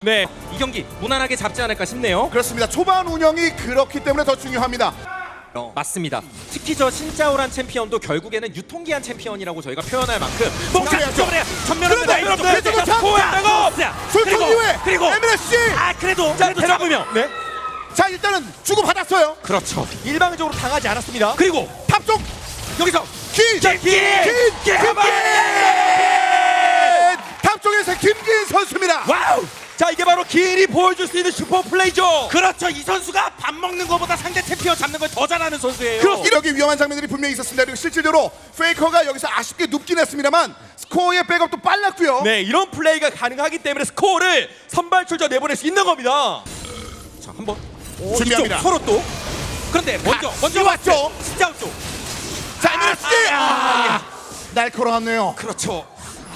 네. 이 경기 무난하게 잡지 않을까 싶네요. 그렇습니다. 초반 운영이 그렇기 때문에 더 중요합니다. 어, 맞습니다. 특히 저 신짜오란 챔피언도 결국에는 유통기한 챔피언이라고 저희가 표현할 만큼 전면에 전면에 그런데 그런데 그래도 참- 솔통 이후에 그리고 MLSC 아 그래도 자, 그래도 잡으면 네. 자 일단은 주고 받았어요. 그렇죠. 일방적으로 당하지 않았습니다. 그리고 탑쪽 여기서 긴, 긴, 긴, 긴, 긴, 김긴 탑쪽에서 김긴 선수입니다. 와우. 자, 이게 바로 기인이 보여줄 수 있는 슈퍼 플레이죠. 그렇죠. 이 선수가 밥 먹는 것보다 상대 챔피언 잡는 걸 더 잘하는 선수예요. 이렇게 위험한 장면들이 분명히 있었습니다. 그리고 실질적으로 페이커가 여기서 아쉽게 눕긴 했습니다만 스코어의 백업도 빨랐고요. 네, 이런 플레이가 가능하기 때문에 스코어를 선발 출전 내보낼 수 있는 겁니다. 자, 한번 준비합니다. 이쪽 서로 또 그런데 먼저 먼저 왔죠. 진짜 쪽. 자, MLSC 아, 날카로웠네요. 그렇죠.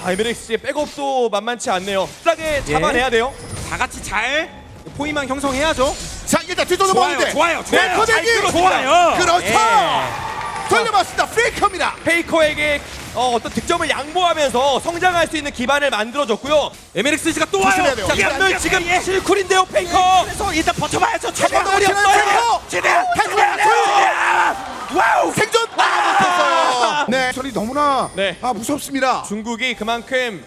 아, 에메렉스의 백업도 만만치 않네요. 싸게 잡아내야 돼요. 다 같이 잘 포위만 형성해야죠. 자, 일단 뒤쪽으로 좋아요, 보는데 좋아요, 좋아요. 페이커 잘 대기 들어줬어요. 그렇죠. 예. 돌려봤습니다. 페이커입니다. 페이커에게 어, 떤 득점을 양보하면서 성장할 수 있는 기반을 만들어줬고요. MLX가 또 조심해야 와요. 돼요. 자, 이게 그러면 지금 실쿨인데요, 페이커. 그래서 일단 버텨봐야죠. 더 최대한 치는 페이커. 최대한 최대한. 와우. 생존 아, 못했어요. 네, 전이 너무나 네. 아 무섭습니다. 중국이 그만큼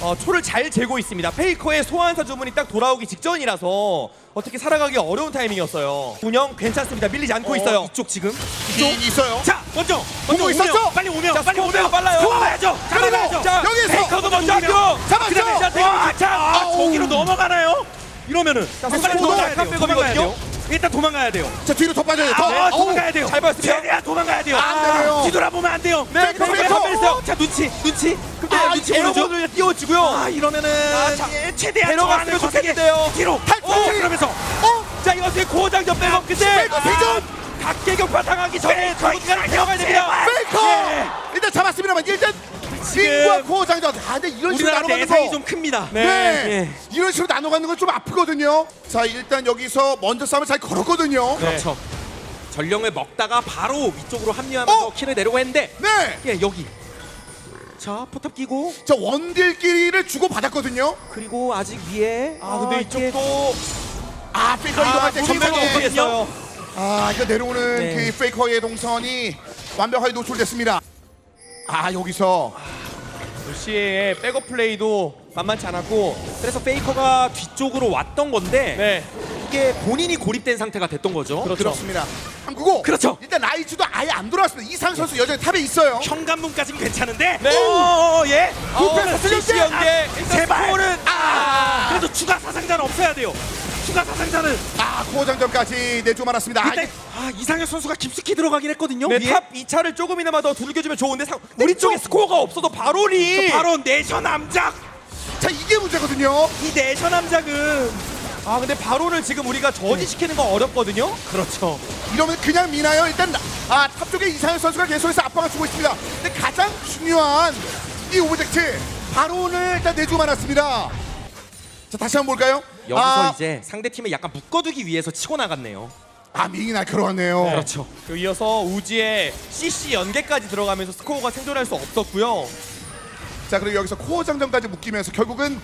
어, 초를 잘 재고 있습니다. 페이커의 소환사 주문이 딱 돌아오기 직전이라서 어떻게 살아가기 어려운 타이밍이었어요. 운영 괜찮습니다. 밀리지 않고 있어요. 이쪽 지금. 이 있어요. 자, 먼저 먼저 있었죠? 빨리 오면 자, 빨리 오면 빨라요. 잡아야죠. 잡아야죠. 자, 여기서 페이커도 먼저 합격. 잡았죠. 와, 자, 아. 저기로 넘어가나요? 이러면은 자, 빨리. 도망가야 돼요. 일단 도망가야 돼요. 자, 뒤로 더 빠져요. 더. 아, 어우, 도망가야 돼요. 잘 봤습니다. 최대한 도망가야 돼요. 안 되네요. 뒤돌아보면 안 돼요. 네. 한번 했어요. 자, 눈치, 눈치. 근데 아, 눈치 에어본을 띄워주고요. 아, 이러면은 아, 자, 예, 최대한 데려갔으면 좋겠는데요. 뒤로 탈출! 어, 그러면서 어? 자, 이것이 고장전 백업 근데 페이커 생존! 각계 격파 당하기 전에 전기가 들어가야 됩니다. 페이커! 예. 일단 잡았습니다만 일단 링과 코어 장전. 아, 근데 이런 식으로 우리나라 나눠 가는 내상이 거. 좀 큽니다. 네. 예. 이런 식으로 나눠 가는 건 좀 아프거든요. 자, 일단 여기서 먼저 싸움을 잘 걸었거든요. 네. 그렇죠. 전령을 먹다가 바로 위쪽으로 합류하면서 어? 킬을 내려고 했는데 네. 예, 여기. 자, 포탑 끼고 자, 원딜끼리를 주고 받았거든요. 그리고 아직 위에 아, 근데 이게 이쪽도 아, 페이커 이동할 때 무리가 전면에 없거든요. 못했어요. 아, 이거 내려오는 네. 그 페이커의 동선이 완벽하게 노출됐습니다. 아, 여기서 루시의 백업 플레이도 만만치 않았고 그래서 페이커가 뒤쪽으로 왔던 건데 네. 이게 본인이 고립된 상태가 됐던 거죠. 그렇죠. 그렇습니다. 한국고 그렇죠. 일단 라이즈도 아예 안 돌아왔습니다. 이상 선수 여전히 탑에 있어요. 현관문까지는 괜찮은데. 네. 오, 예. 구패 사슬 CC 연계 일단 제발. 스코어는 아, 그래도 추가 사상자는 없어야 돼요. 추가 사상자는 아, 코어 장전까지 내주고 말았습니다. 아, 일단 아, 이상현 선수가 깊숙이 들어가긴 했거든요. 네, 위에. 탑 2차를 조금이나마 더 두들겨주면 좋은데 상, 우리 쪽에 스코어가 없어도 바로니 바로 내셔 남작. 자, 이게 문제거든요. 이 내셔 남작은 아 근데 바로를 지금 우리가 저지시키는 건 어렵거든요 그렇죠. 이러면 그냥 미나요? 일단 아, 탑 쪽에 이상현 선수가 계속해서 압박을 주고 있습니다. 근데 가장 중요한 이 오브젝트 바론을 일단 내주고 말았습니다. 자, 다시 한번 볼까요? 여기서 아, 이제 상대 팀을 약간 묶어두기 위해서 치고 나갔네요. 아, 밍이 날카로웠네요. 그렇죠. 그 이어서 우지의 CC 연계까지 들어가면서 스코어가 생존할 수 없었고요 자 그리고 여기서 코어 장전까지 묶이면서 결국은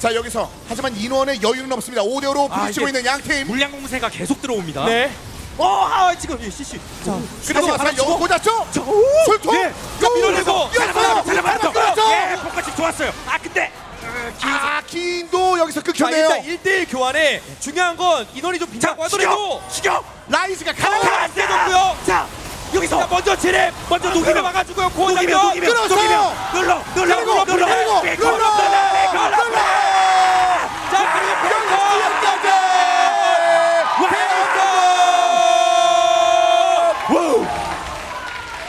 자 여기서 하지만 인원의 여유는 없습니다. 5대 5로 아, 부딪히고 이게- 있는 양 팀. 물량 공세가 계속 들어옵니다. 네 어, 아, 지금 이 CC. 자, 자 영어 주고. 꽂았죠? 자, 오! 술통. 예. 자, 밀어내고. 잘해봤죠. 끌었죠. 예, 포커싱 좋았어요. 아, 근데 아 긴도 여기서 자 끊겼네요. 일단 1대1 교환에 중요한 건 인원이 좀 빈다고 하더라도 죽여. 라이즈가 하나 가라. 안 되졌고요. 자, 여기서 자 먼저 진입 먼저 녹이면 녹이면 막아주고요 녹이면 고장전 녹이면 끌었어. 녹이면 눌러 눌러 그리고 눌러 그리고 네, 눌러. 눌러 눌러 눌러 눌러. 자 그리고 여기까지.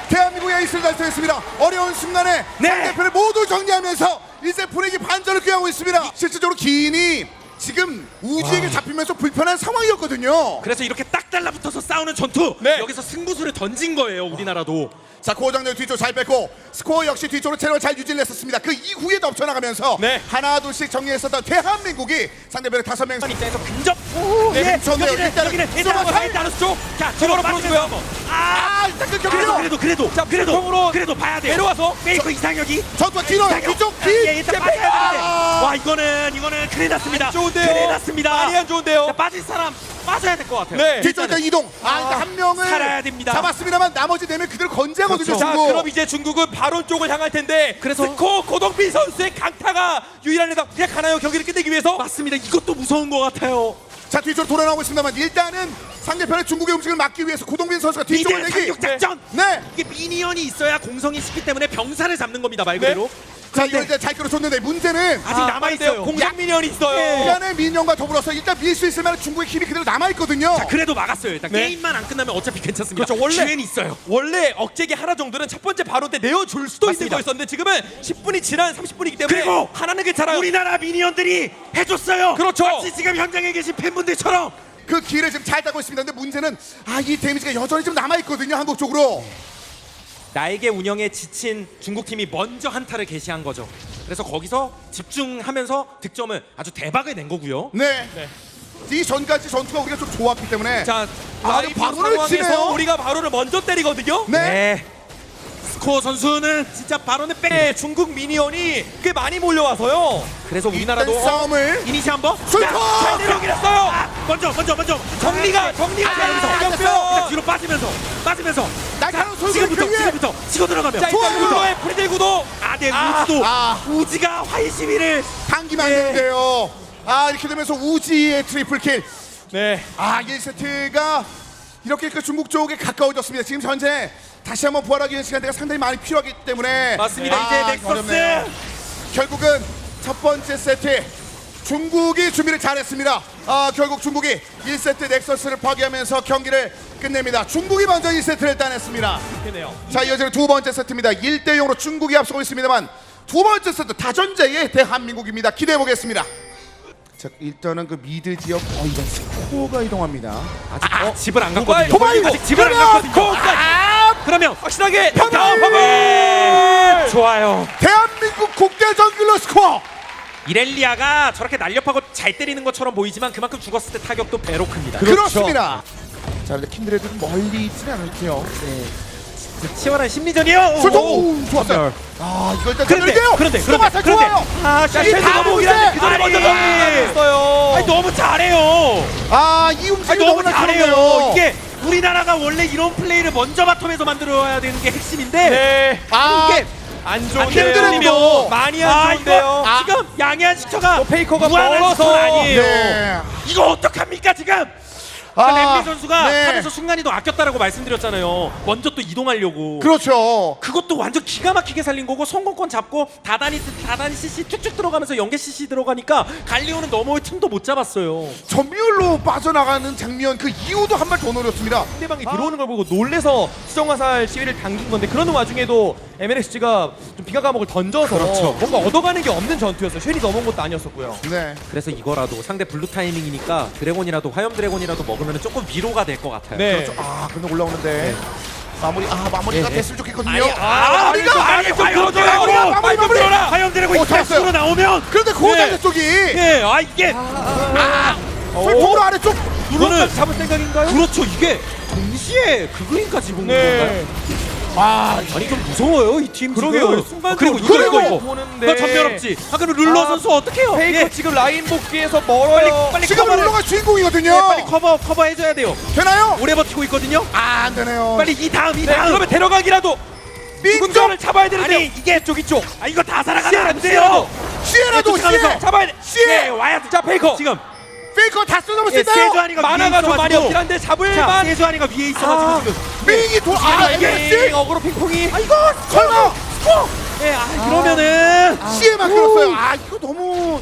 대한민국의 에이스를 달성했습니다. 어려운 순간에 네. 상대편을 모두 정리하면서 이제 분위기 반전을 꾀하고 있습니다. 실질적으로 기인이 지금 우지에게 잡히면서 불편한 상황이었거든요. 그래서 이렇게 딱 달라붙어서 싸우는 전투. 네. 여기서 승부수를 던진 거예요, 우리나라도. 자 고장전 뒤쪽 잘 뺐고 스코어 역시 뒤쪽으로 체력을 잘 유지를 했었습니다. 그 이후에 덮쳐나가면서 네. 하나 둘씩 정리했었던 대한민국이 상대편의 다섯 명 입장에서 근접 네, 예, 좋네요. 여기는 일단은 여기는 일단 살- 일단은 쪽. 자, 들어가라 들어가라 풀어주고요. 풀어주고요. 아, 아 일단 그래도 끊겼고요. 그래도 그래도 자, 그래도 공으로 그래도 봐야 돼. 내려와서 페이커 이상혁이 전투가 뒤로 뒤쪽 예, 뒤. 일단 빠져야 되는데. 아. 와 이거는 이거는 큰일 났습니다. 안 좋은데요. 큰일 났습니다. 많이 안 좋은데요. 자, 빠질 사람 빠져야 될 것 같아요. 네. 뒤쪽 일단 이동. 아 일단 한 명을 살아야 됩니다. 잡았습니다만 나머지 네 명 그대로 건재하거든요. 그렇죠. 자, 중국. 그럼 이제 중국은 바론 쪽을 향할 텐데 그래서- 스코 고동빈 선수의 강타가 유일한 해당 그냥 가나요 경기를 끝내기 위해서 맞습니다. 이것도 무서운 것 같아요. 자 뒤쪽으로 돌아 나오고 있습니다만 일단은 상대편의 중국의 움직임을 막기 위해서 고동빈 선수가 뒤쪽을 내기. 상륙 작전. 네. 이게 미니언이 있어야 공성이 쉽기 때문에 병사를 잡는 겁니다 말 네. 그대로. 자 이거 이제 잘 끌어줬는데 문제는 아직 남아 있어요. 공작 미니언이 있어요. 약간의 민영과 더불어서 일단 밀 수 있을 만한 중국의 힘이 그대로 남아 있거든요. 자 그래도 막았어요. 일단 네. 게임만 안 끝나면 어차피 괜찮습니다. 그렇죠. 원래 기회는 있어요. 원래 억제기 하나 정도는 첫 번째 바로 때 내어줄 수도 있는 맞습니다. 거였었는데 지금은 10분이 지난 30분이기 때문에 그리고 하나는 괜찮아요. 우리나라 미니언들이 해줬어요. 그렇죠. 마치 지금 현장에 계신 팬분들처럼. 그 길을 지금 잘 따고 있습니다. 근데 문제는 아 이 데미지가 여전히 좀 남아 있거든요. 한국 쪽으로. 나에게 운영에 지친 중국 팀이 먼저 한타를 개시한 거죠. 그래서 거기서 집중하면서 득점을 아주 대박을 낸 거고요. 네. 이 전까지 전투가 우리가 좀 좋았기 때문에 자, 아, 라이브 바로를 치네요. 우리가 바로를 먼저 때리거든요. 네. 스코어 선수는 진짜 바로는 백. 네, 중국 미니언이 꽤 많이 몰려와서요. 그래서 우리나라도 일단 싸움을 이니시 한번! 잘 내려오긴 했어요. 아, 먼저 먼저 먼저 정리가 정리가 아, 되면서 알겠어요. 이겼어요. 자, 뒤로 빠지면서 빠지면서 날카로운 위에 지금부터 치고 들어가면 자, 일단. 룰러의 프리딜 구도. 아 네 아, 우지도 아. 우지가 화이 시위를 당기면 안 되는데요. 아 이렇게 되면서 우지의 트리플 킬. 네. 아 1세트가 이렇게 그 중국 쪽에 가까워졌습니다. 지금 현재 다시 한번 부활하기 위한 시간대가 상당히 많이 필요하기 때문에 맞습니다. 아, 이제 넥서스 어렵네요. 결국은 첫 번째 세트 중국이 준비를 잘했습니다. 아 결국 중국이 1세트 넥서스를 파괴하면서 경기를 끝냅니다. 중국이 먼저 1세트를 따냈습니다. 좋네요. 자 이어지는 두 번째 세트입니다. 1대 0으로 중국이 앞서고 있습니다만 두 번째 세트 다전제의 대한민국입니다. 기대해 보겠습니다. 자 일단은 그 미드 지역 어 이건 스코어가 이동합니다. 아직 어, 집을 안 갔거든요. 도발, 아직 집을 안 갔거든요. 아, 그러면 확실하게! 다음 화면. 좋아요. 대한민국 국대 정글러 스코어. 이렐리아가 저렇게 날렵하고 잘 때리는 것처럼 보이지만 그만큼 죽었을 때 타격도 배로 큽니다. 그렇죠. 그렇습니다. 자 근데 킨드레드는 멀리 있지는 않을게요. 네. 치열한 심리전이요. 술통 좋았어요. 아 이거 일단 그런데, 잡는데요. 그런데, 그런데, 잘 그런데. 아, 자, 이 넘어오긴 하는데 그 전에. 먼저 넘어갔어요. 아니 너무 잘해요. 아이 움직임 아니 너무 너무나 잘해요. 이게 우리나라가 원래 이런 플레이를 먼저 바텀에서 만들어야 되는 게 핵심인데 네. 아 이게 안 힘드네요. 좋은데요. 많이 안 아, 좋은데요. 이거 지금 양해한 시켜가 또 페이커가 무한한 멀어서. 시초는 아니에요. 네. 이거 어떡합니까 지금? 아, 렘비 선수가 네. 탑에서 순간이동 아꼈다라고 말씀드렸잖아요. 먼저 또 이동하려고. 그렇죠. 그것도 완전 기가 막히게 살린 거고 성공권 잡고 다단이 다단이 CC 툭툭 들어가면서 연계 CC 들어가니까 갈리오는 넘어올 틈도 못 잡았어요. 전멸로 빠져나가는 장면 그 이후도 한 발 더 노렸습니다. 상대방이 들어오는 걸 보고 놀래서 수정화살 시위를 당긴 건데 그러는 와중에도 MNXG가 좀 비가 감옥을 던져서 그렇죠. 뭔가 얻어가는 게 없는 전투였어요. 쉐리 넘어온 것도 아니었었고요. 네. 그래서 이거라도 상대 블루 타이밍이니까 드래곤이라도 화염 드래곤이라도 먹으면 조금 위로가 될 것 같아요. 네. 아 근데 올라오는데 마무리 아 마무리가 네, 네. 됐으면 좋겠거든요. 아니, 아, 마무리가 아니, 좀 화염 들어줘요. 드래곤! 마무리 마무리 마무리. 화염 드래곤 오, 이 잡았어요. 으로 나오면 그런데 고단자 네. 쪽이 예, 아 이게 설통으로 아래쪽 이거는 잡을 생각인가요? 그렇죠 이게 동시에 그 그림까지 본 네. 건가요? 아 아니 좀 무서워요 이 팀 그러게요. 지금. 순간 어, 그리고 이거 그리고 보는데. 이거 전멸 없지. 아 그럼 룰러 아, 선수 어떡해요? 페이커 예. 지금 라인 복귀에서 멀어요. 빨리 지금 커버를 룰러가 주인공이거든요. 예, 빨리 커버 커버 해줘야 돼요. 되나요? 오래 버티고 있거든요. 아, 안 되네요. 빨리 이 다음 이 네, 다음. 그러면 데려가기라도 군전을 잡아야 되는데 아니 이게 이쪽 이쪽. 아 이거 다 살아가면 안 돼요. 시에라도 시에라도 쫓아가면서 시에 잡아야 돼. 시에 예, 와야 돼. 자 페이커 지금 페이커 다 쏟아볼 수 예, 있나요? 세주아니가 만화가 좀 많이 없긴 자, 한데 잡을만. 세주아니가 위에 있어가지고 아. 지금. 밍이 돌 아, 이게 어그로 핑퐁이. 아 이거 설마 예, 아 그러면은 시에만 끌었어요. 아 이거 너무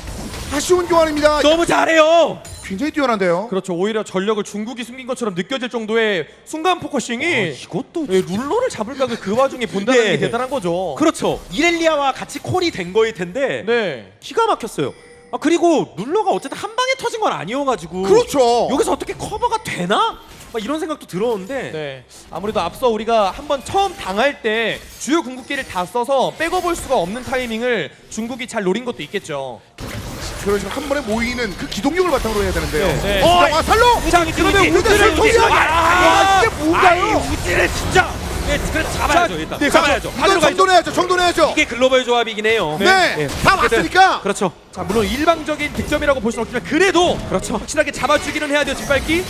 아쉬운 교환입니다. 너무 잘해요. 굉장히 뛰어난데요. 그렇죠. 오히려 전력을 중국이 숨긴 것처럼 느껴질 정도의 순간 포커싱이 이것도 예, 룰러를 잡을까 그, 그 와중에 본다는 네. 게 대단한 거죠. 그렇죠. 이렐리아와 같이 콜이 된 거일 텐데 네. 기가 막혔어요. 아 그리고 룰러가 어쨌든 한 방에 터진 건 아니어가지고 그렇죠. 여기서 어떻게 커버가 되나? 막 이런 생각도 들었는데 네. 아무래도 앞서 우리가 한번 처음 당할 때 주요 궁극기를 다 써서 빼고 볼 수가 없는 타이밍을 중국이 잘 노린 것도 있겠죠. 그런 식으로 한 번에 모이는 그 기동력을 바탕으로 해야 되는데요. 네. 어, 어, 화살로 자, 그러면 우지, 우지를 우지, 통해 우지. 아, 이게 뭔가요? 아이, 우지를 진짜. 네, 그래 잡아야죠 일단. 네, 잡아야죠. 이건 정돈해야죠. 정돈해야죠. 이게 글로벌 조합이긴 해요. 네, 예. 다 어쨌든 왔으니까. 그렇죠. 자 물론 일방적인 득점이라고 볼 수는 없지만 그래도 그렇죠. 확실하게 잡아주기는 해야 돼요 짓밟기.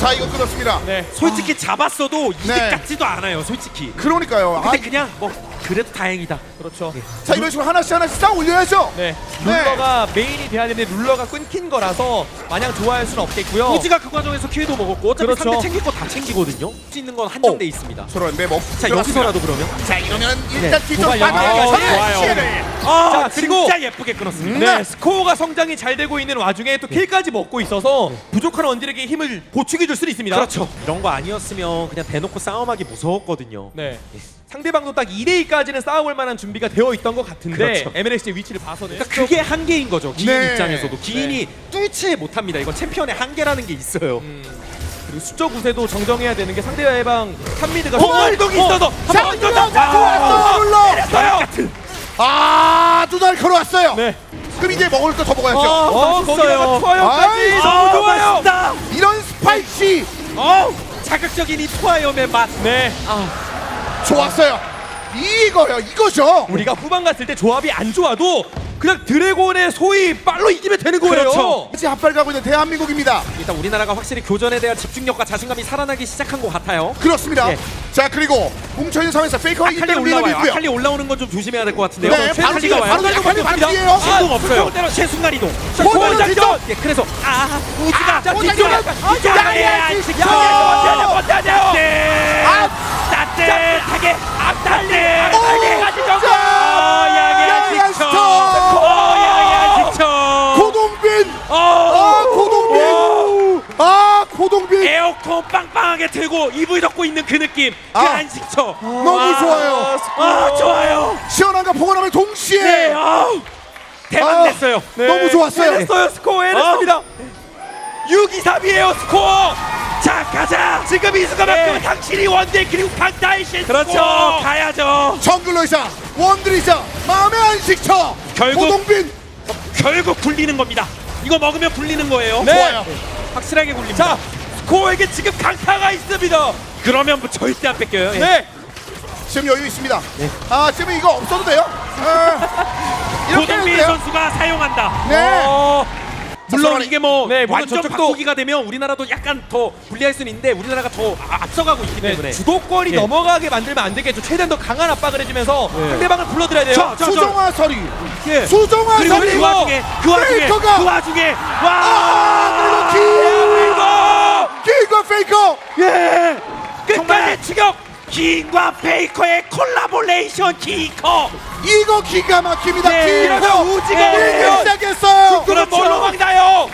자, 이거 끊었습니다. 네. 솔직히 잡았어도 이득 네. 같지도 않아요, 솔직히. 그러니까요. 아, 근데 그냥 뭐 그래도 다행이다. 그렇죠. 자, 이런 식으로 하나씩 하나씩 쌓아 올려야죠. 네. 네. 룰러가 메인이 돼야 되는데 룰러가 끊긴 거라서 마냥 좋아할 수는 없겠고요. 우지가 그 과정에서 키회도 먹었고 어차피 그렇죠. 상대 챙길 거 다 챙기거든요. 수 있는 건 한정돼 있습니다. 서로 맵 없. 자 여기서라도 그러면 자, 이러면 일단 뒤쪽 도발. 빠져나가서 어, 좋아요. 아 자, 그리고- 진짜 예쁘게 끊었습니다. 네, 네. 스코어가 성장이 잘 되고 있는 와중에 또 킬까지 먹고 있어서 부족한 원딜에게 힘을 보충해 줄 수는 있습니다. 그렇죠. 이런 거 아니었으면 그냥 대놓고 싸움하기 무서웠거든요. 네. 상대방도 딱 2대 2까지는 싸워볼 만한 준비가 되어 있던 것 같은데 그렇죠. MLS의 위치를 봐서는 그러니까 그게 한계인 거죠. 기인 네. 입장에서도 기인이 뚫지 못합니다. 이건 챔피언의 한계라는 게 있어요. 그리고 수적 우세도 정정해야 되는 게 상대방 탑미드가 어, 이동이 있어도 자, 한번 룰러. 때렸어요. 아, 두달 걸어왔어요. 네. 그럼 이제 먹을 거더 먹어야죠. 어, 맛있어요. 거기다가 투하형까지 아이, 너무 좋아요. 맛있다. 이런 스파이시 어, 자극적인 이 투하염의 맛. 네. 좋았어요. 이거요, 이거죠. 우리가 후반 갔을 때 조합이 안 좋아도 그냥 드래곤의 소위 빨로 이기면 되는 거예요. 그렇죠. 이제 앞발 가고 있는 대한민국입니다. 일단 우리나라가 확실히 교전에 대한 집중력과 자신감이 살아나기 시작한 것 같아요. 그렇습니다. 예. 자, 그리고 뭉쳐있는 상황에서 페이커가 아칼리 일단 올라와요. 밀어내고요. 아칼리 올라오는 건 좀 조심해야 될 것 같은데요. 네, 바로 뒤에, 와요. 바로 뒤에, 아칼리 바로 뒤에요. 신동 아, 없어요. 때려. 최순간 이동. 고장전! 고장전! 예, 그래서 아 우지가 자, 뒤쪽에 뒤쪽에. 아, 야, 양해 야, 안 야, 지켜. 야, 버텨야 네. 아, 따뜻하게 따뜻하게 오, 정도. 자, 양해 양해 안안 지켜. 지켜. 어, 양해 안 지켜. 고동빈! 아, 어. 고동빈! 아, 고동빈! 에어컨 빵빵하게 틀고 이불 덮고 있는 그 느낌. 그 아. 안식처. 너무 좋아요. 아 좋아요. 시원함과 포근함을 동시에 네. 아우. 대박 아, 냈어요. 너무 좋았어요. 해냈어요. 스코어 해냈습니다. 6-2-3이에요 스코어. 자 가자. 지금 이 순간만큼 네. 당신이 원딜 그리고 강타의 신 그렇죠. 가야죠. 정글러이자 원드리자 마음의 안식처 결국- 고동빈 결국 굴리는 겁니다. 이거 먹으면 굴리는 거예요. 네. 좋아요. 확실하게 굴립니다. 자 스코어에게 지금 강타가 있습니다. 그러면 뭐 절대 안 뺏겨요. 예. 네. 지금 여유 있습니다. 아 지금 이거 없어도 돼요. 아, 이렇게 해도 고동빈 돼요. 선수가 사용한다. 네. 어, 물론 이게 뭐 네, 완전 저쪽도- 바꾸기가 되면 우리나라도 약간 더 불리할 수는 있는데 우리나라가 더 아- 앞서가고 있기 때문에. 네, 주도권이 예. 넘어가게 만들면 안 되겠죠. 최대한 더 강한 압박을 해주면서 네. 상대방을 불러들여야 돼요. 저, 저, 저. 수정화 서리 예. 수정화 그리고 서리 그 와중에 그 와중에 페이커가! 그 와중에 아와 그리고 기 기과 페이커 예 끝까지 정말 추격 기인과 페이커의 콜라보레이션 기커 이거 기가 막힙니다. 네. 그래서 우지가 밀기 오면 시작했어요. 그럼 그렇죠. 뭘로 막나요?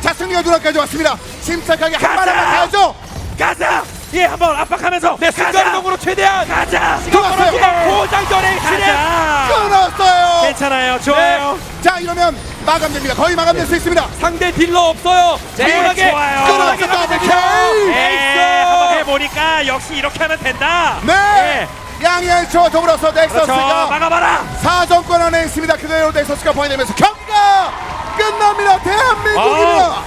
자 승리가 누락까지 왔습니다. 침착하게 한 가자! 발만 가야죠. 가자 예 한번 압박하면서 네, 가자 순간적으로 최대한 가자 끊었어요. 고장전의 가자 끊었어요. 괜찮아요 좋아요 자 이러면 마감됩니다. 거의 마감될 수 있습니다. 상대 딜러 없어요. 네, 시원하게 좋아요. 시원하게 끊었어, 가면 더블 돼요. 네 한번 해보니까 역시 이렇게 하면 된다 네. 양현수와 더불어서 그렇죠 넥서스가 막아봐라 4점권 안에 있습니다. 그대로 넥서스가 포인되면서 경기가 끝납니다. 대한민국입니다.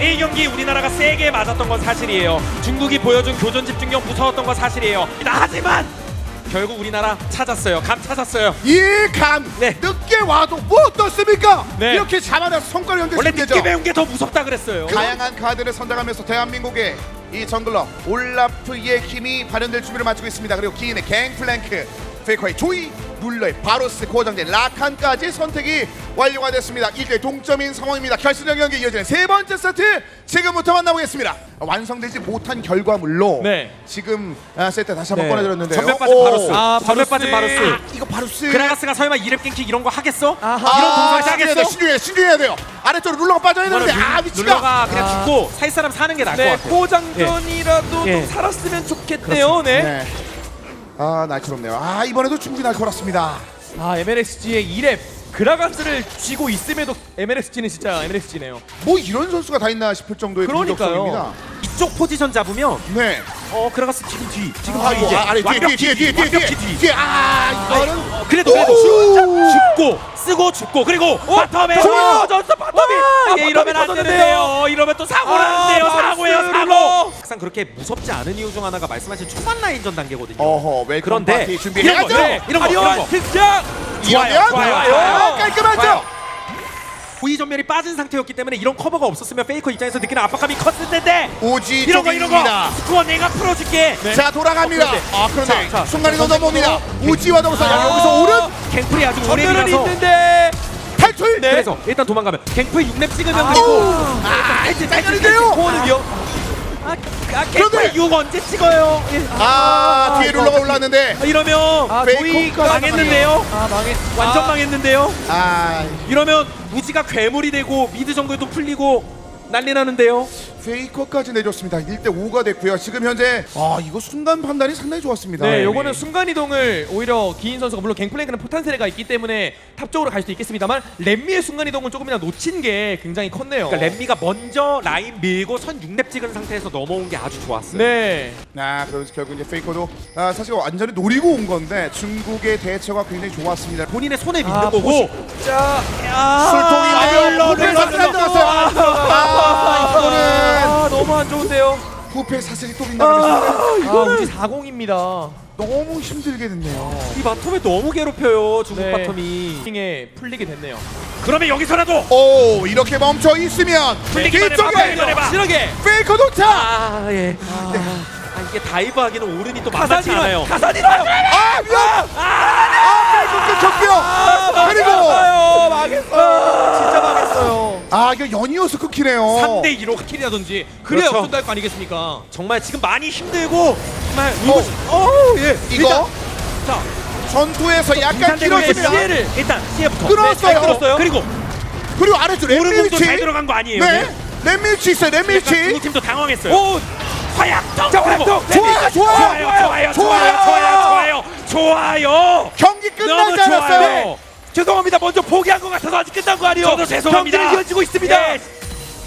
이 경기 우리나라가 세게 맞았던 건 사실이에요. 중국이 보여준 교전 집중력 무서웠던 건 사실이에요. 하지만 결국 우리나라 찾았어요. 감 찾았어요. 이 감 네. 늦게 와도 뭐 어떻습니까? 네. 이렇게 잡아내서 손가락 원래 연결시키면 늦게 되죠. 배운 게 더 무섭다 그랬어요. 다양한 카드를 선택하면서 대한민국의 이 정글러 올라프의 힘이 발현될 준비를 마치고 있습니다. 그리고 기인의 갱플랭크, 페이커의 조이, 룰러의 바로스, 고장된 라칸까지 선택이 완료가 됐습니다. 1대 동점인 상황입니다. 결승전 경기 이어지는 세 번째 세트 지금부터 만나보겠습니다. 완성되지 못한 결과물로 네. 지금 아, 세트 다시 한번 네. 꺼내들었는데요. 전멸 빠진 오. 바로스. 아, 전멸. 빠진 바로스. 아, 이거 바로스. 그라가스가 설마 이랩 갱킥 이런 거 하겠어? 아하. 이런 아, 동작 신중해야 돼, 하겠어? 신중해, 신중해야 돼요. 아래쪽으로 룰러가 빠져야 되는데 아 위치가 룰러가 그냥 죽고 살 사람 사는 게 나을 네, 것 같아요. 고장전이라도 예. 좀 살았으면 좋겠네요. 네. 네. 아 날카롭네요. 아 이번에도 충분히 날카롭습니다. 아, MLSG의 2렙 그라가스를 쥐고 있음에도 MLSG는 진짜 MLSG네요. 뭐 이런 선수가 다 있나 싶을 정도의 그러니까요. 공격성입니다. 이쪽 포지션 잡으면 네. 어 그라가스 지금 뒤. 지금 아, 바로 이거 이제 아, 아니 뒤에 완벽히 뒤에 뒤에 뒤에 완벽히 뒤에. 뒤. 뒤에. 아 이거는 어, 그래도 그래도 오! 죽고 쓰고 죽고 그리고 바텀에 좋아요. 졌어 바텀이 아, 예, 이러면 안. 되는데요. 이러면 또 사고 아, 나는데요. 마르스 사고예요 사고. 항상 그렇게 무섭지 않은 이유 중 하나가 말씀하신 초반 라인전 단계거든요. 어허 웰컴 그런데 파티 이런 거, 준비해야죠. 네, 이런 거 이런 거. 좋아요, 이러면 좋아요, 좋아요. 깔끔하죠? 좋아요. 고위 전멸이 빠진 상태였기 때문에 이런 커버가 없었으면 페이커 입장에서 느끼는 압박감이 컸을 텐데. 오지 이런 거 이런 쪽입니다. 거 스코어 내가 풀어줄게. 자 돌아갑니다. 어, 그런데. 아 그런데 자, 자, 순간이동 자, 넘어옵니다. 자, 우지와 더불어서 아. 여기서 오른? 갱플이 아주 오래 전면은 밀어서. 있는데. 탈출! 네. 그래서 일단 도망가면 갱플 6렙 찍으면 아. 그리고 아 탈출, 땡겨는데요? 코어는요 아, 아 그런데. 갱플 6 언제 찍어요? 예. 아 뒤에 룰러가 올랐는데. 아, 이러면 아 페이커가 조이가 망했는데요? 아 망했 완전 아, 망했는데요? 아. 이러면 무지가 괴물이 되고 미드 정글도 풀리고 난리 나는데요 페이커까지 내줬습니다. 1대 5가 됐고요. 지금 현재 아 이거 순간 판단이 상당히 좋았습니다. 네, 요거는 순간 이동을 오히려 기인 선수가 물론 갱플랭크는 포탄 세례가 있기 때문에 탑 쪽으로 갈 수도 있겠습니다만 렘미의 순간 이동을 조금이나 놓친 게 굉장히 컸네요. 그러니까 렘미가 먼저 라인 밀고 선 6렙 찍은 상태에서 넘어온 게 아주 좋았어요. 네. 아 그래서 결국 이제 페이커도 아, 사실 완전히 노리고 온 건데 중국의 대처가 굉장히 좋았습니다 본인의 손에 믿는 아, 거고 자, 아, 후페 룰러, 사슬. 들어갔어요 아 이거는 아, 너무 안 좋은데요. 후페 사슬이 또 빗나가면서 아, 우지 40입니다. 너무 힘들게 됐네요 이 바텀에 너무 괴롭혀요 중국 네. 바텀이 킹에 풀리게 됐네요. 그러면 여기서라도 오 이렇게 멈춰 있으면 풀리기만 해봐, 뒤쪽에. 확실하게 페이커 도착 아, 예. 아, 이 게 다이브 하기는 오른이 또 만만치 않아요. 가산이나요. 아 미안 아 페이커 적병 그리고 망했어요. 망했어요. 진짜 망했어요. 아 이거 연이어서 끊기네요 3대 2로 킬이라든지 그래야 그렇죠. 역전도 할거 아니겠습니까? 정말 지금 많이 힘들고 정말 어. 어, 예. 이거 자, 전투에서 약간 길어집니다 시에를 일단 시에부터 끊었어요. 네, 잘 끊었어요. 그리고 그리고 아래쪽 렘밀치 잘 들어간 거 아니에요? 네 렘밀치 있어요 렘밀치 팀도 당황했어요. 오, 화약통. 자, 화약통. 좋아요, 좋아요, 좋아요, 좋아요, 좋아요, 좋아요, 좋아요. 경기 끝나지 않았어요 좋아요. 네. 죄송합니다. 먼저 포기한 것 같아서 아직 끝난 거 아니에요. 저도 죄송합니다. 경기는 이어지고 있습니다. 네,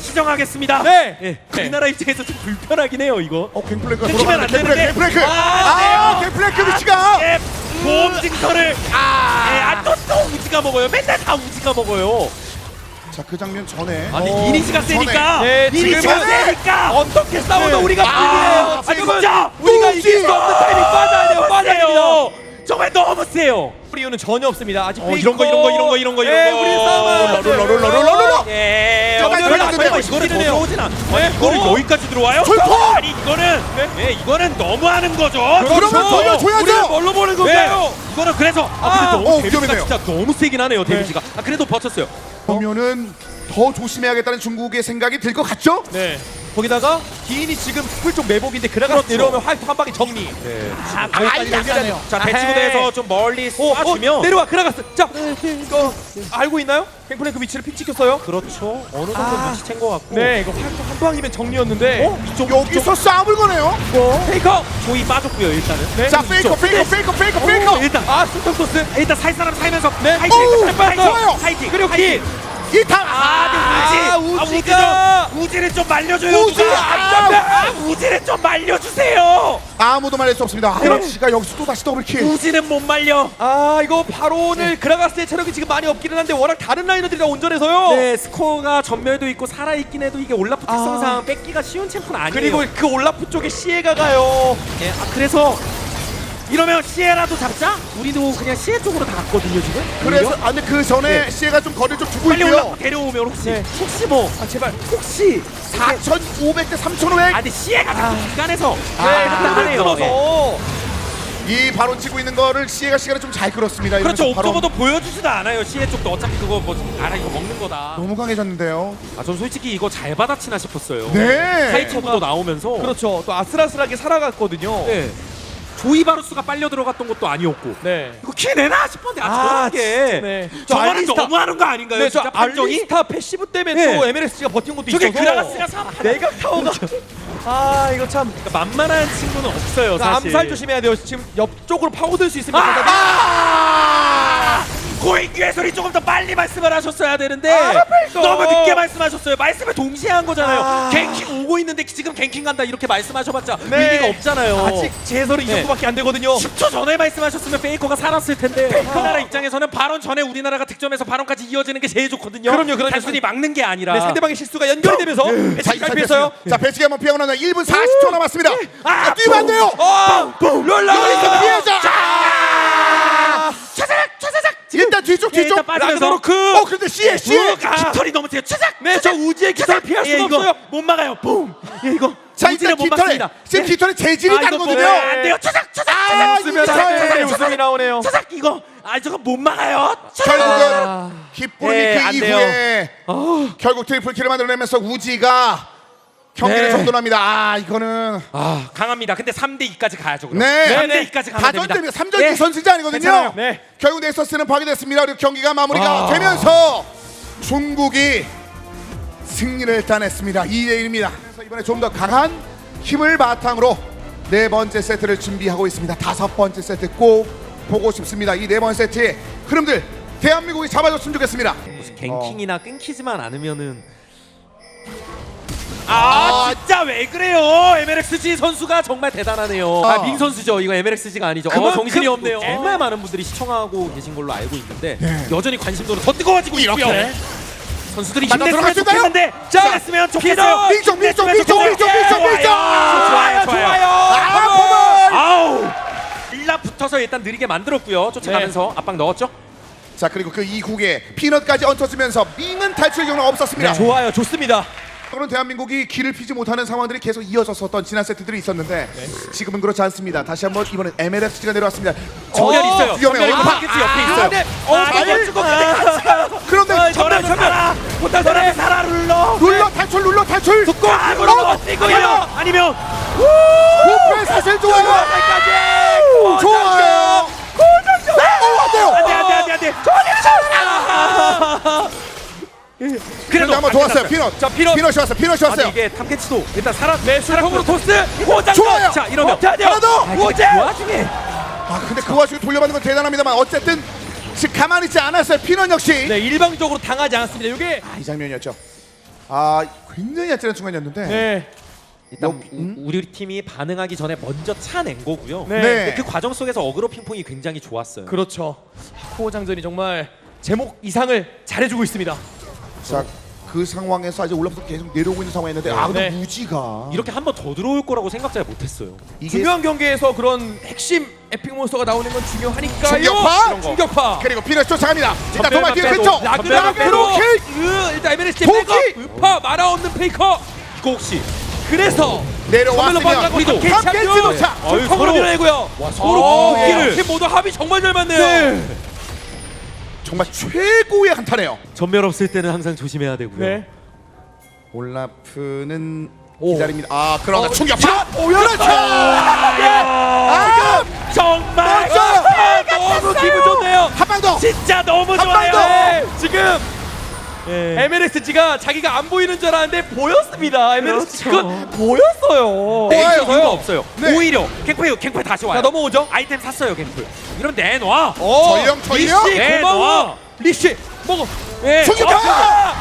시정하겠습니다. 네. 예. 네. 우리나라 입장에서 좀 불편하긴 해요, 이거. 어 갱플랭크가 끊기면 안 되는데. 갱플랭크 갱플랭크 아, 아 갱플랭크 위치가 예, 보험 증서를 아. 예, 아, 또, 또 우지가 먹어요. 맨날 다 우지가 먹어요. 자 그 장면 전에 아니 어, 이니시가 전에. 세니까 네, 이니시가 지금은 세니까 어떻게 싸워도 네. 우리가 아, 불리해요. 지금 지금은 진짜 우리가. 이길 수 없는 타이밍 빠져야 돼요. 빠져야 됩니다. 세요. 정말 너무 세요. 우리 이유는 전혀 없습니다. 아직 어. 이런 거, 이런 거, 이런 거, 이런 거, 이런 네, 거. 우리 싸움은 룰러, 룰러, 룰러, 룰러, 룰러. 예. 어디를 잠깐만, 설마 잠깐만, 이거를 더. 들어오진 않. 네, 이거를 어. 여기까지 들어와요? 출동! 아니 이거는 예, 이거는 너무하는 거죠. 그러면 돌려줘야죠. 우리를 뭘로 보는 건가요? 네. 이거는 그래서 아, 아, 근데 너무 어, 데미지가 위험해요. 진짜 너무 세긴 하네요 데미지가. 아 그래도 버텼어요. 보면은 더 조심해야겠다는 중국의 생각이 들 것 같죠? 네. 거기다가 기인이 지금 풀쪽 매복인데 그라가스 내려오면 화이트 한 방에 정리. 네. 아, 난리 났네요. 자 배치부대에서 좀 멀리 오, 어, 쏴주면 내려와 그라가스. 자, 이거 알고 있나요? 갱플랭크 위치를 픽 찍혔어요. 그렇죠. 어느 정도 아. 눈치 챈 것 같고. 네, 이거 화이트 한 방이면 정리였는데. 어? 여기서 싸움을 거네요 페이커. 조이 빠졌고요 일단은. 네. 자 페이커 페이커 페이커 페이커 페이커 일단 아, 스톱 토스. 일단 살 사람 살면서 네. 파이팅 어우, 파이팅 파이팅 좋아요. 파이팅 그리고 파 긴. 이탄 아, 아, 우지 아, 우지 우지가. 좀 우지를 좀 말려줘요 우지! 누가. 아, 아, 우지를 좀 말려주세요 아무도 말할 수 없습니다 아이러치가 여기서 또 다시 더블킬 우지는 못 말려 아, 이거 바로 오늘 그라가스의 체력이 지금 많이 없기는 한데 워낙 다른 라이너들이 다 온전해서요. 네 스코어가 전멸도 있고 살아있긴 해도 이게 올라프 아. 특성상 뺏기가 쉬운 챔프는 아니에요 그리고 그 올라프 쪽에 시에가 가요. 예, 아, 그래서 이러면 시에라도 잡자? 우리도 그냥 시에 쪽으로 다 갔거든요 지금. 그래서 오히려? 아 근데 그 전에 시에가 좀 거리를 좀 두고 빨리 있고요. 올라프 데려오면 혹시. 네. 혹시 뭐. 아, 제발. 혹시 4,500대 3,500아 근데 시에가 자꾸 중간에서 아, 네, 한단하네요. 끊어서. 이 바로 치고 있는 거를 시에가 시간을 좀 잘 끌었습니다 그렇죠. 이러면서 바로 옥저버도 보여주지도 않아요 시에 쪽도. 어차피 그거 뭐 알아 이거 먹는 거다. 너무 강해졌는데요. 아 전 솔직히 이거 잘 받아치나 싶었어요. 네. 타이팅도 나오면서. 그렇죠. 또 아슬아슬하게 살아갔거든요. 네. 조이 바루스가 빨려 들어갔던 것도 아니었고 네. 이거 키 내나 싶었는데 아, 아, 저런 게 진짜, 네. 저 저거는 알리스타- 너무하는 거 아닌가요? 네, 저 진짜 판정이? 알리스타 패시브 때문에 네. 또 MLS가 버틴 것도 저게 있어서 그라가스가 참 내각 타워가 아 이거 참 그러니까 만만한 친구는 없어요 그러니까 사실 암살 조심해야 돼요. 지금 옆쪽으로 파고들 수 있습니다. 아! 고인규의 소리 조금 더 빨리 말씀을 하셨어야 되는데 아, 페이커. 너무 늦게 말씀하셨어요. 말씀을 동시에 한 거잖아요. 아. 갱킹 오고 있는데 지금 갱킹 간다 이렇게 말씀하셔봤자 네. 의미가 없잖아요. 아직 제설이 이 네. 정도밖에 안 되거든요. 10초 전에 말씀하셨으면 페이커가 살았을 텐데 우리나라 입장에서는 발언 전에 우리나라가 득점해서 발언까지 이어지는 게 제일 좋거든요. 그럼요, 그럼요. 단순히 막는 게 아니라 네, 상대방의 실수가 연결이 되면서 자, 배치 발표했어요. 자, 배치기 한번 피하고 나면 1분 40초 남았습니다. 아, 뛰면 안 돼요. 어, 롤라 여기서 피해자. 아! 일단 뒤쪽 예, 뒤쪽. 일단 빠지면서 라그나로크. 어, 근데 씨에 씨에. 깃털이 너무 세요. 차작 네, 저 우지의 기사를 피할 예, 수가 이거 없어요. 못 막아요. 붐. 예, 이거 자, 우지를 일단 못 깃털에 막습니다. 지금 예. 깃털에 재질이 아, 이거 다르거든요. 보면 안 돼요. 차작 차작 아, 웃으면. 웃음이 나오네요. 차작 이거 아 저거 못 막아요. 결국은 기쁨이 예, 그안 이후에 결국 트리플 킬을 만들어내면서 우지가 경기를 네. 정돈합니다. 아 이거는 아 강합니다. 근데 3대 2까지 가야죠. 그럼. 네. 3대 2까지 가면 됩니다. 다전됩니다. 3전 예. 2선승제 아니거든요. 괜찮아요. 네. 결국 넥서스는 파괴됐습니다. 그리고 경기가 마무리가 아. 되면서 중국이 승리를 따냈습니다. 2대 1입니다. 그래서 이번에 좀 더 강한 힘을 바탕으로 네 번째 세트를 준비하고 있습니다. 다섯 번째 세트 꼭 보고 싶습니다. 이 네 번째 세트의 흐름들 대한민국이 잡아줬으면 좋겠습니다. 무슨 갱킹이나 끊기지만 않으면은 아, 진짜 왜 그래요? MLXG 선수가 정말 대단하네요. 아. 아, 민 선수죠. 이거 MLXG가 아니죠. 어, 그만큼 정신이 없네요. 네. 정말 많은 분들이 시청하고 계신 걸로 알고 있는데 네. 여전히 관심도는 더 뜨거워지고 있고요. 이렇게. 선수들이 맞아, 힘냈으면 들어갈 수 좋겠는데 자, 잘했으면 좋겠어요. 민정, 민정, 힘냈으면 민정, 좋겠어요. 민정, 민정, 민정. 좋아요, 좋아요, 좋아요. 아! 아우. 일라 붙어서 일단 느리게 만들었고요. 쫓아가면서 압박 넣었죠. 자 그리고 그 이후에 피넛까지 얹혀지면서 밍은 탈출 경로가 없었습니다. 좋아요, 좋습니다. 그런 대한민국이 길을 피지 못하는 상황들이 계속 이어졌었던 지난 세트들이 있었는데 지금은 그렇지 않습니다. 다시 한번 이번엔 MLFC가 내려왔습니다. 전열 어, 있어요. 위험해요. 전열 아, 파켓지 옆에 있어요. 아, 네. 어, 아, 잘 이거 찍고 그런데 아, 살아. 못할 전면 사람. 살아 룰러. 눌러 탈출 눌러 탈출. 꼭 어, 아무로 아니면 사실 좋아요. 까지 좋아요. 어, 안 돼요. 안돼 안돼 안돼 안돼. 그런데 한번 도왔어요. 피넛. 자, 피넛. 피넛이 왔어요. 피넛이 아니 왔어요. 이게 탐캐치도 일단 살아. 네, 수력으로 토스. 호장. 좋아요. 자 이러면. 하나 더. 아, 호재. 그 와중에 아 근데 그 와중에 돌려받는 건 대단합니다만 어쨌든 지금 가만히 있지 않았어요. 피넛 역시. 네, 일방적으로 당하지 않았습니다. 이게 아, 이 장면이었죠. 아 굉장히 아찔한 순간이었는데. 네. 일단 여기, 우- 우리 팀이 반응하기 전에 먼저 차낸 거고요. 네. 네. 그 과정 속에서 어그로 핑퐁이 굉장히 좋았어요. 그렇죠. 호장전이 정말 제목 이상을 잘해주고 있습니다. 자, 그 상황에서 이제 올라프도 계속 내려오고 있는 상황이었는데 아 근데 네. 무지가 이렇게 한 번 더 들어올 거라고 생각 잘 못했어요. 이게 중요한 경기에서 그런 핵심 에픽 몬스터가 나오는 건 중요하니까요. 충격파? 거. 충격파. 그리고 피넛 쫓아갑니다. 일단 전멸만 도마 뒤에 근처. 라그- 라그나로크로 킬. 으, 일단 에메리스트 도끼! 백업 우파 말아 없는 페이커. 이거 혹시 그래서 내려왔으면 우리도 우리도 함께 찌노차. 어이, 서로 서로- 밀어내고요. 와, 서로 도끼를 예. 팀 모두 합이 정말 잘 맞네요. 정말 최고의 한타네요. 전멸 없을 때는 항상 조심해야 되고요. 네. 올라프는 오. 기다립니다. 아 그러나 어, 충격 파. 그렇죠. 아, 정말 맞아. 아, 너무 기분 좋네요. 한 방 더. 진짜 너무 한 좋아요. 방 더. 네, 지금 예. MLSG가 자기가 안 보이는 줄 알았는데 보였습니다. MLSG 그렇죠. 건 보였어요. 보여요. 네, 이유가 없어요. 네. 오히려 갱플 갱플 다시 와요. 자 넘어오죠. 아이템 샀어요 갱플. 이러면 내놔. 어, 전령, 전령? 리씨 네, 고마워. 놓아. 리씨 먹어. 예. 충격파.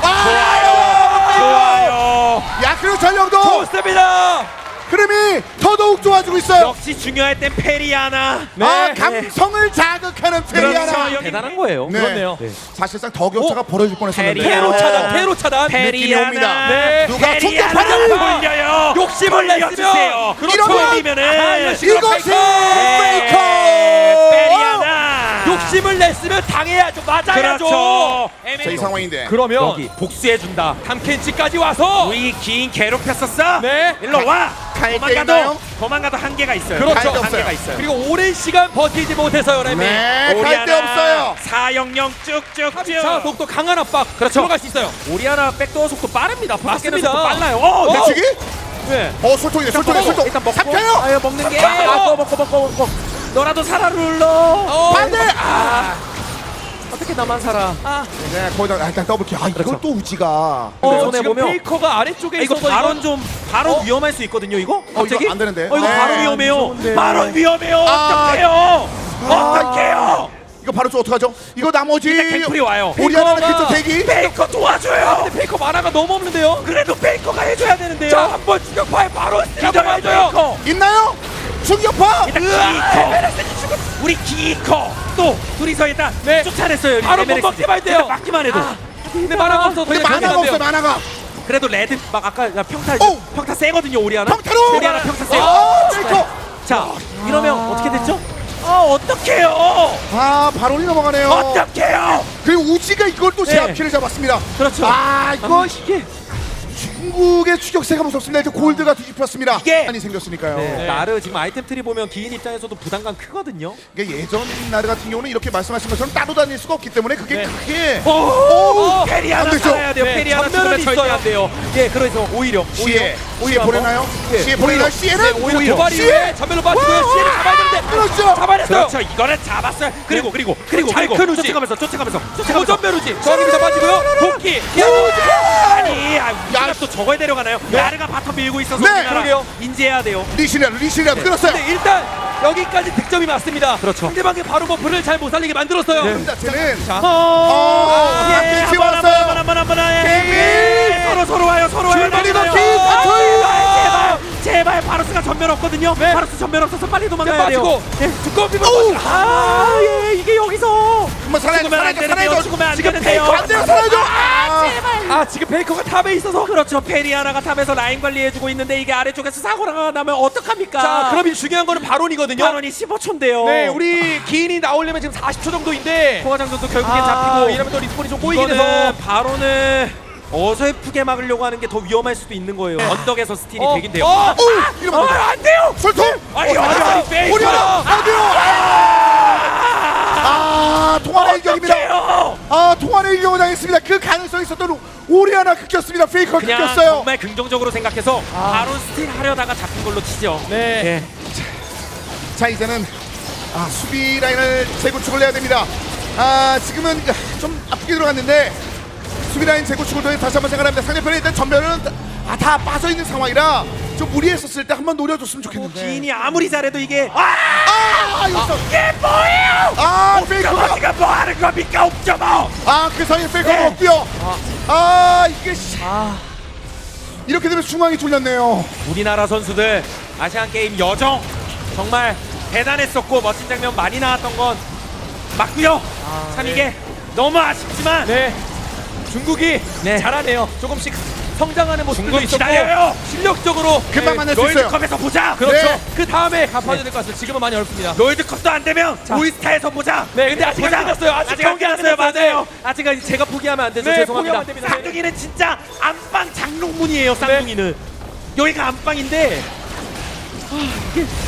좋아요. 좋아요. 야 그리고 전령도 좋습니다. 흐름이 더더욱 좋아지고 있어요. 역시 중요할 땐 페리아나. 네. 아 감성을 자극하는 페리아나. 그렇죠. 대단한 거예요. 네. 그렇네요. 네. 사실상 더 격차가 어? 벌어질 뻔했었는데. 페리아나. 테로 차단, 테로 차단. 느낌이 옵니다. 네. 누가 페리아나 충격파를 돌려요. 욕심을 냈으면. 그렇죠. 이러면 이것이 네. 페이커. 페리아나. 욕심을 냈으면 당해야죠. 맞아야죠. 그렇죠. 자, 이 상황인데. 그러면 여기 복수해 준다. 탐켄치까지 와서 우리 긴 괴롭혔었어. 네. 일로 와. 갈게 도망가도? 도망가도 한계가 있어요. 그렇죠. 갈데 한계가 없어요. 있어요. 그리고 오랜 시간 버티지 못해서요, 레미. 네, 갈 데 없어요. 4영영 쭉쭉쭉. 자, 속도 강한 압박 그렇죠. 들어갈 수 있어요. 오리아나 백도어 속도 빠릅니다. 맞습니다. 속도 빨라요. 어, 네. 대치기? 네. 어, 술통이네, 술통이네, 술통. 일단 먹고. 삼켜요. 아유 먹는 게. 먹고. 먹고 먹고 먹고 먹고. 너라도 살아 룰러. 어, 반대. 아, 어떻게 나만 살아? 아, 네, 거기다 아, 일단 더블킬. 아, 이걸 그렇죠. 또 우지가. 어, 지금 보면- 페이커가 아래쪽에 아, 이거 있어서 발언 좀 발언 어? 위험할 수 있거든요. 이거 어, 갑자기? 이거 안 되는데. 어, 이거 네. 발언 위험해요. 안 좋은데. 발언 위험해요. 아. 어떡해요? 어떡해요? 이거 바로 좀 어떡하죠? 이거 나머지 갱플이 와요. 오리아나는 페이커가- 그쪽 대기. 페이커 도와줘요. 근데 페이커 만화가 너무 없는데요. 그래도 페이커가 해줘야 되는데요. 자, 한번 충격파에 바로 기다려 해줘요. 페이커. 있나요? 충격파. 일단 기커. 우리 기커 또 둘이서 일단 네. 쫓아냈어요. 바로 먹기만 돼요. 막기만 해도. 근데 만화가 없어. 더 근데 만화가. 돼요. 만화가. 그래도 레드 막 아까 평타 오! 평타 세거든요 오리아나. 평타로! 오리아나 평타 세. 아, 페이커. 자 이러면 어떻게 됐죠? 아 어떡해요? 아, 바론이 넘어가네요. 어떡해요? 그리고 우지가 이걸 또 네. 제압키를 잡았습니다. 그렇죠. 아, 이거 이게 중국의 추격세가 무섭습니다. 이제 골드가 뒤집혔습니다. 이게- 많이 생겼으니까요. 네. 나르 지금 아이템 트리 보면 기인 입장에서도 부담감 크거든요. 이게 예전 나르 같은 경우는 이렇게 말씀하신 것처럼 따로 다닐 수가 없기 때문에 그게 네. 크게 오, 오, 페리 안 하나 되죠. 살아야 돼요. 네, 페리 하나 절대 있어요. 안 돼요. 예, 그래서 오히려 시에 오히려 시에 보내나요? 네. 시에 보내나요? 시에는 네, 오히려 도발 시에 이후에 전멸로 빠지고요. 시에를 잡아야 되는데 그렇죠. 잡아냈어요. 그렇죠. 이거는 잡았어요. 그리고 그리고 그리고 잘 그리고 큰 우지. 쫓아가면서 쫓아가면서 쫓아가면서 고전멸우지. 저기서 빠지고요. 복귀. 아니, 아, 또 저걸 데려가나요? 나르가 바텀 밀고 있어서 네, 우리나라 그러게요. 인지해야 돼요. 리시리아 리시리아 끊었어요. 근데 일단 여기까지 득점이 맞습니다. 그렇죠. 상대방의 바로 버프를 잘 못 살리게 만들었어요. 네. 자, 어, 예, 아, 한번 왔어요. 한번 한 번 한 번 한번 케이비! 예, 서로 서로 와요 서로 와요 줄거리 맞아요. 넣기, 아! 제발 제발 제발 바루스가 전면 없거든요 네. 바루스 전면 없어서 빨리 도망가야 빠지고 돼요 예. 두꺼운 어우! 빠지고. 아, 예, 이게 여기서 한번 살아야죠. 죽으면 안 살아야죠. 되는데요. 살아야죠. 죽으면 안 지금 되는데요. 페이커 안 돼요. 살아야죠. 아, 아 지금 베이커가 탑에 있어서 그렇죠 페리아나가 탑에서 라인 관리해주고 있는데 이게 아래쪽에서 사고가 나면 어떡합니까 자 그럼 이 중요한 거는 바론이거든요. 발언이 15초인데요 네 우리 기인이 나오려면 지금 40초 정도인데 포화장전도 결국엔 아, 잡히고 이러면 또 리스폰이 좀 꼬이긴 이거는 바로는 어설프게 막으려고 하는 게 더 위험할 수도 있는 거예요 언덕에서 스틸이 어, 되긴 돼요 어, 오, 이러면 안 돼요. 안 돼요 솔통. 아니, 어, 아니, 아니, 페이커. 오리아나 안 돼요. 아, 통화의 일격입니다. 아, 통화의 일격을 당했습니다. 그 가능성이 있었던 오리아나 끊겼습니다. 페이커 그냥 끊겼어요. 정말 긍정적으로 생각해서 바로 스틸 하려다가 잡힌 걸로 치죠 네. 자 이제는 아, 수비 라인을 재구축을 해야 됩니다. 아 지금은 좀 아프게 들어갔는데 수비 라인 재구축을 통해 다시 한번 생각합니다. 상대편에 일단 전면은 아, 다 빠져 있는 상황이라 좀 무리했었을 때 한번 노려줬으면 좋겠는데. 기인이 아무리 잘해도 이게 아 아 여기서 이게 뭐예요 아 페이커가 지금 뭐 하는 겁니까 옥점어 아그 사이에 페이커가 네. 없고요. 아 이게 씨. 이렇게 되면 중앙이 뚫렸네요. 우리나라 선수들 아시안 게임 여정 정말 대단했었고 멋진 장면 많이 나왔던 건 맞고요. 참 이게 너무 아쉽지만 네. 중국이 네. 잘하네요. 조금씩 성장하는 모습도 있었고 기다려요. 실력적으로 금방 네, 만날 수 있어요. 롤드컵에서 보자. 그렇죠. 네. 그 다음에 갚아야 될 것 같습니다. 지금은 많이 어렵습니다. 롤드컵도 안 되면 오이스타에서 보자. 네, 근데 아직 안. 끝났어요. 아직 아직 안 경기 안 끝났어요. 맞아요. 아직 제가 포기하면 안 되죠. 네, 죄송합니다. 안 됩니다. 쌍둥이는 진짜 안방 장롱문이에요. 쌍둥이는 여기가 안방인데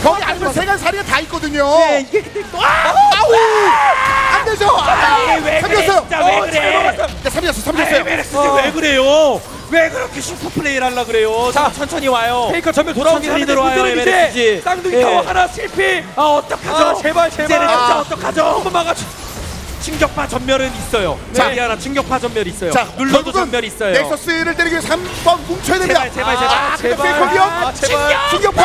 거기 아니면 세간 사리가 다 있거든요. 네, 이게 근데 또 아! 아우 안 되죠. 아, 아니, 왜 그래? 삼겼어요. 진짜 왜 그래? 잘 먹었어요. 네, 삼겼어, 아, 삼겼어요. 왜 그래요? 왜 그렇게 슈퍼 플레이를 하려 그래요? 자, 천천히 와요. 페이커 전면 돌아오긴 천천히 하는데 들어와요, 문제는. 이제 쌍둥이 예. 타워 하나 실패. 아 어떡하죠? 아, 제발, 제발. 이제는 진짜 아. 어떡하죠? 한번 막아줘. 충격파 전멸은 있어요. 자. 자, 하나 충격파 전멸 있어요. 자, 눌러도 결국은 전멸 있어요. 넥서스를 때리기 위해 3번 뭉쳐야 됩니다. 제발, 제발, 제발. 아, 제발. 페이커 위험. 아, 제발. 충격파.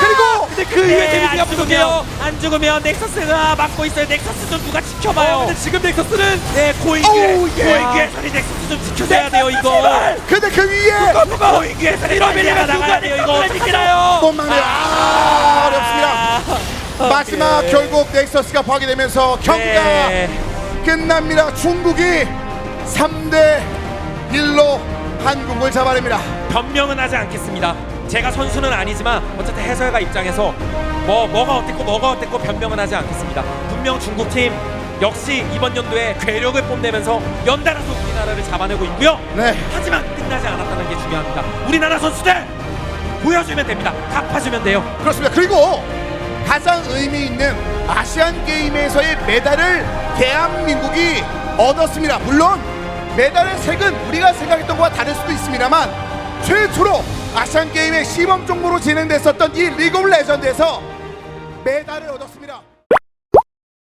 그리고 근데 그 이후에 네, 데미지가 안 부족해요. 죽으면 안 죽으면 넥서스가 막고 있어요. 넥서스 좀 누가 지켜봐요. 어, 근데 지금 넥서스는 네, 고인규의 오우, 예. 고인규의 소리 넥서스 좀 지켜줘야 돼요, 이거. 근데 그 위에 고인규의 소리 이러면 나가야 순간 돼요, 이거. 넥서스를 이기나요? 못 막네요. 아, 어렵습니다. 마지막 오케이. 결국 넥서스가 파괴되면서 경기가 네. 끝납니다. 중국이 3대 1로 한국을 잡아냅니다. 변명은 하지 않겠습니다. 제가 선수는 아니지만 어쨌든 해설가 입장에서 뭐 뭐가 어땠고 뭐가 어땠고 변명은 하지 않겠습니다. 분명 중국 팀 역시 이번 연도에 괴력을 뽐내면서 연달아서 우리나라를 잡아내고 있고요. 네. 하지만 끝나지 않았다는 게 중요합니다. 우리나라 선수들 보여주면 됩니다. 갚아주면 돼요. 그렇습니다. 그리고 가장 의미 있는 아시안 게임에서의 메달을 대한민국이 얻었습니다. 물론 메달의 색은 우리가 생각했던 것과 다를 수도 있습니다만 최초로 아시안 게임의 시범 종목으로 진행됐었던 이 리그 오브 레전드에서 메달을 얻었습니다.